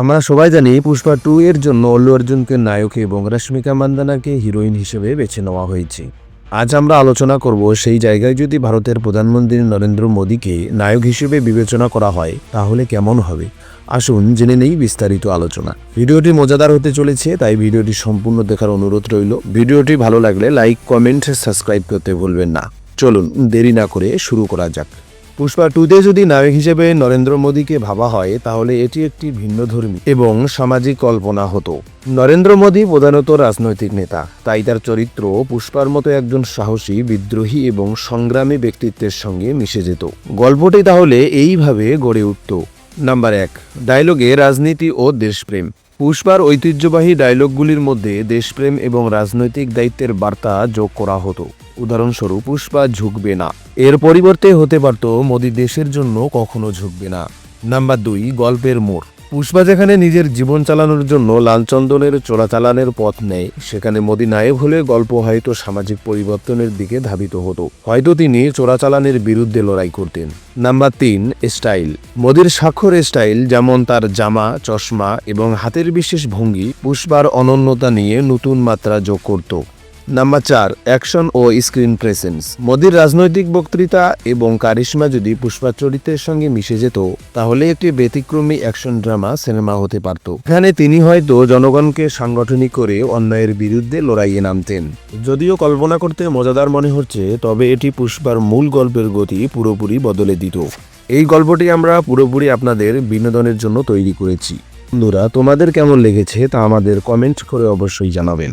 আমরা সবাই জানি পুষ্পা টু এর জন্য অল্লু অর্জুনকে নায়ক এবং রশ্মিকা মান্দানাকে হিরোইন হিসেবে বেছে নেওয়া হয়েছে। আজ আমরা আলোচনা করব সেই জায়গায় যদি ভারতের প্রধানমন্ত্রী নরেন্দ্র মোদীকে নায়ক হিসেবে বিবেচনা করা হয়, তাহলে কেমন হবে? আসুন জেনে নেই বিস্তারিত আলোচনা। ভিডিওটি মজাদার হতে চলেছে, তাই ভিডিওটি সম্পূর্ণ দেখার অনুরোধ রইল। ভিডিওটি ভালো লাগলে লাইক, কমেন্ট, সাবস্ক্রাইব করতে ভুলবেন না। চলুন দেরি না করে শুরু করা যাক। পুষ্পা টুতে যদি নায়ক হিসেবে নরেন্দ্র মোদীকে ভাবা হয়, তাহলে এটি একটি ভিন্নধর্মী এবং সামাজিক কল্পনা হতো। নরেন্দ্র মোদী প্রধানত রাজনৈতিক নেতা, তাই তার চরিত্র পুষ্পার মতো একজন সাহসী, বিদ্রোহী এবং সংগ্রামী ব্যক্তিত্বের সঙ্গে মিশে যেত। গল্পটি তাহলে এইভাবে গড়ে উঠত। নাম্বার এক, ডায়লগে রাজনীতি ও দেশপ্রেম। পুষ্পার ঐতিহ্যবাহী ডায়লগগুলির মধ্যে দেশপ্রেম এবং রাজনৈতিক দায়িত্বের বার্তা যোগ করা হতো। উদাহরণস্বরূপ, পুষ্পা ঝুঁকবে না। এর পরিবর্তে হতে পারত মোদি দেশের জন্য কখনো ঝুঁকবে না। নাম্বার দুই, গল্পের মোড়। পুষ্পা যেখানে নিজের জীবন চালানোর জন্য লালচন্দনের চোরাচালানের পথ নেয়, সেখানে মোদি নায়ক হলে গল্প হয়তো সামাজিক পরিবর্তনের দিকে ধাবিত হতো। হয়তো তিনি চোরাচালানের বিরুদ্ধে লড়াই করতেন। নাম্বার তিন, স্টাইল। মোদির স্বাক্ষর স্টাইল যেমন তার জামা, চশমা এবং হাতের বিশেষ ভঙ্গি, পুষ্পার অনন্যতা নিয়ে নতুন মাত্রা যোগ করত। নাম্বার চার অ্যাকশন ও স্ক্রিন প্রেসেন্স মোদির রাজনৈতিক বক্তৃতা এবং কারিশ্মা যদি পুষ্পা চরিত্রের সঙ্গে মিশে যেত, তাহলে একটি ব্যতিক্রমী অ্যাকশন ড্রামা সিনেমা হতে পারত। এখানে তিনি হয়তো জনগণকে সাংগঠনিক করে অন্যায়ের বিরুদ্ধে লড়াইয়ে নামতেন। যদিও কল্পনা করতে মজাদার মনে হচ্ছে, তবে এটি পুষ্পার মূল গল্পের গতি পুরোপুরি বদলে দিত। এই গল্পটি আমরা পুরোপুরি আপনাদের বিনোদনের জন্য তৈরি করেছি। বন্ধুরা, তোমাদের কেমন লেগেছে তা আমাদের কমেন্ট করে অবশ্যই জানাবেন।